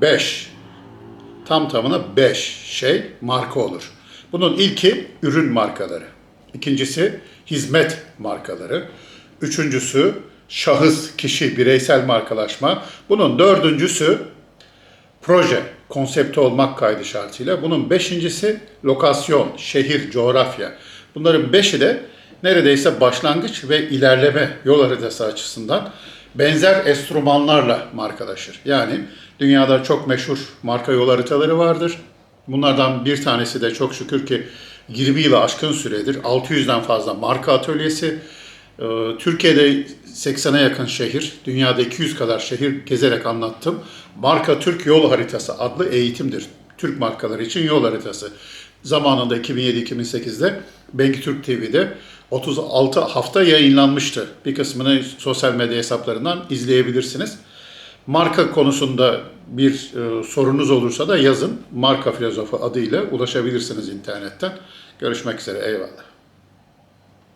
5 tam tamına 5 şey marka olur. Bunun ilki ürün markaları. İkincisi hizmet markaları. Üçüncüsü şahıs, kişi, bireysel markalaşma. Bunun dördüncüsü proje, konsepti olmak kaydı şartıyla. Bunun beşincisi lokasyon, şehir, coğrafya. Bunların beşi de neredeyse başlangıç ve ilerleme yol haritası açısından benzer enstrümanlarla markalaşır. Yani dünyada çok meşhur marka yol haritaları vardır. Bunlardan bir tanesi de çok şükür ki 20 yılı aşkın süredir 600'den fazla marka atölyesi, ee, Türkiye'de 80'e yakın şehir, dünyada 200 kadar şehir gezerek anlattım. Marka Türk Yol Haritası adlı eğitimdir. Türk markaları için yol haritası. Zamanında 2007-2008'de Bengi Türk TV'de 36 hafta yayınlanmıştı. Bir kısmını sosyal medya hesaplarından izleyebilirsiniz. Marka konusunda bir e, sorunuz olursa da yazın. Marka Filozofu adıyla ulaşabilirsiniz internetten. Görüşmek üzere. Eyvallah.